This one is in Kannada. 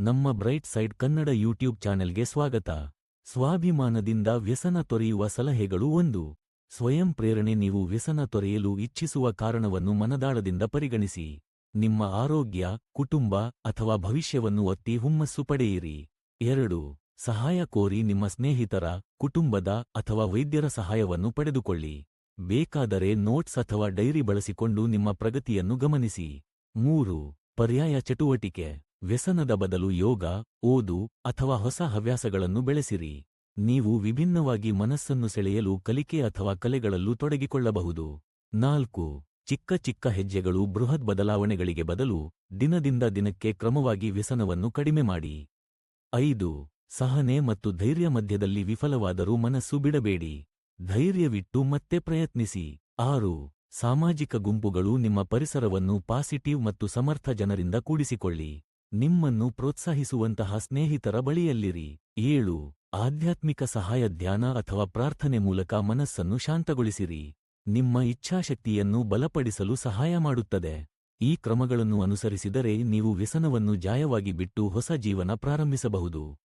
ನಮ್ಮ ಬ್ರೈಟ್ ಸೈಡ್ ಕನ್ನಡ ಯೂಟ್ಯೂಬ್ ಚಾನೆಲ್ಗೆ ಸ್ವಾಗತ. ಸ್ವಾಭಿಮಾನದಿಂದ ವ್ಯಸನ ತೊರೆಯುವ ಸಲಹೆಗಳು ಒಂದು. ಸ್ವಯಂ ಪ್ರೇರಣೆ ನೀವು ವ್ಯಸನ ತೊರೆಯಲು ಇಚ್ಛಿಸುವ ಕಾರಣವನ್ನು ಮನದಾಳದಿಂದ ಪರಿಗಣಿಸಿ. ನಿಮ್ಮ ಆರೋಗ್ಯ, ಕುಟುಂಬ ಅಥವಾ ಭವಿಷ್ಯವನ್ನು ಒತ್ತಿ ಹುಮ್ಮಸ್ಸು ಪಡೆಯಿರಿ. ಎರಡು. ಸಹಾಯ ಕೋರಿ ನಿಮ್ಮ ಸ್ನೇಹಿತರ, ಕುಟುಂಬದ ಅಥವಾ ವೈದ್ಯರ ಸಹಾಯವನ್ನು ಪಡೆದುಕೊಳ್ಳಿ. ಬೇಕಾದರೆ ನೋಟ್ಸ್ ಅಥವಾ ಡೈರಿ ಬಳಸಿಕೊಂಡು ನಿಮ್ಮ ಪ್ರಗತಿಯನ್ನು ಗಮನಿಸಿ. ಮೂರು. ಪರ್ಯಾಯ ಚಟುವಟಿಕೆ. ವ್ಯಸನದ ಬದಲು ಯೋಗ, ಓದು ಅಥವಾ ಹೊಸ ಹವ್ಯಾಸಗಳನ್ನು ಬೆಳೆಸಿರಿ. ನೀವು ವಿಭಿನ್ನವಾಗಿ ಮನಸ್ಸನ್ನು ಸೆಳೆಯಲು ಕಲಿಕೆ ಅಥವಾ ಕಲೆಗಳಲ್ಲೂ ತೊಡಗಿಕೊಳ್ಳಬಹುದು. ನಾಲ್ಕು, ಚಿಕ್ಕ ಚಿಕ್ಕ ಹೆಜ್ಜೆಗಳು ಬೃಹತ್ ಬದಲಾವಣೆಗಳಿಗೆ ಬದಲು ದಿನದಿಂದ ದಿನಕ್ಕೆ ಕ್ರಮವಾಗಿ ವ್ಯಸನವನ್ನು ಕಡಿಮೆ ಮಾಡಿ. ಐದು, ಸಹನೆ ಮತ್ತು ಧೈರ್ಯ ಮಧ್ಯದಲ್ಲಿ ವಿಫಲವಾದರೂ ಮನಸ್ಸು ಬಿಡಬೇಡಿ. ಧೈರ್ಯವಿಟ್ಟು ಮತ್ತೆ ಪ್ರಯತ್ನಿಸಿ. ಆರು, ಸಾಮಾಜಿಕ ಗುಂಪುಗಳು ನಿಮ್ಮ ಪರಿಸರವನ್ನು ಪಾಸಿಟಿವ್ ಮತ್ತು ಸಮರ್ಥ ಜನರಿಂದ ಕೂಡಿಸಿಕೊಳ್ಳಿ. ನಿಮ್ಮನ್ನು ಪ್ರೋತ್ಸಾಹಿಸುವಂತಹ ಸ್ನೇಹಿತರ ಬಳಿಯಲ್ಲಿರಿ. ಏಳು. ಆಧ್ಯಾತ್ಮಿಕ ಸಹಾಯ ಧ್ಯಾನ ಅಥವಾ ಪ್ರಾರ್ಥನೆ ಮೂಲಕ ಮನಸ್ಸನ್ನು ಶಾಂತಗೊಳಿಸಿರಿ. ನಿಮ್ಮ ಇಚ್ಛಾಶಕ್ತಿಯನ್ನು ಬಲಪಡಿಸಲು ಸಹಾಯ ಮಾಡುತ್ತದೆ. ಈ ಕ್ರಮಗಳನ್ನು ಅನುಸರಿಸಿದರೆ ನೀವು ವ್ಯಸನವನ್ನು ಜಾಯವಾಗಿ ಬಿಟ್ಟು ಹೊಸ ಜೀವನ ಪ್ರಾರಂಭಿಸಬಹುದು.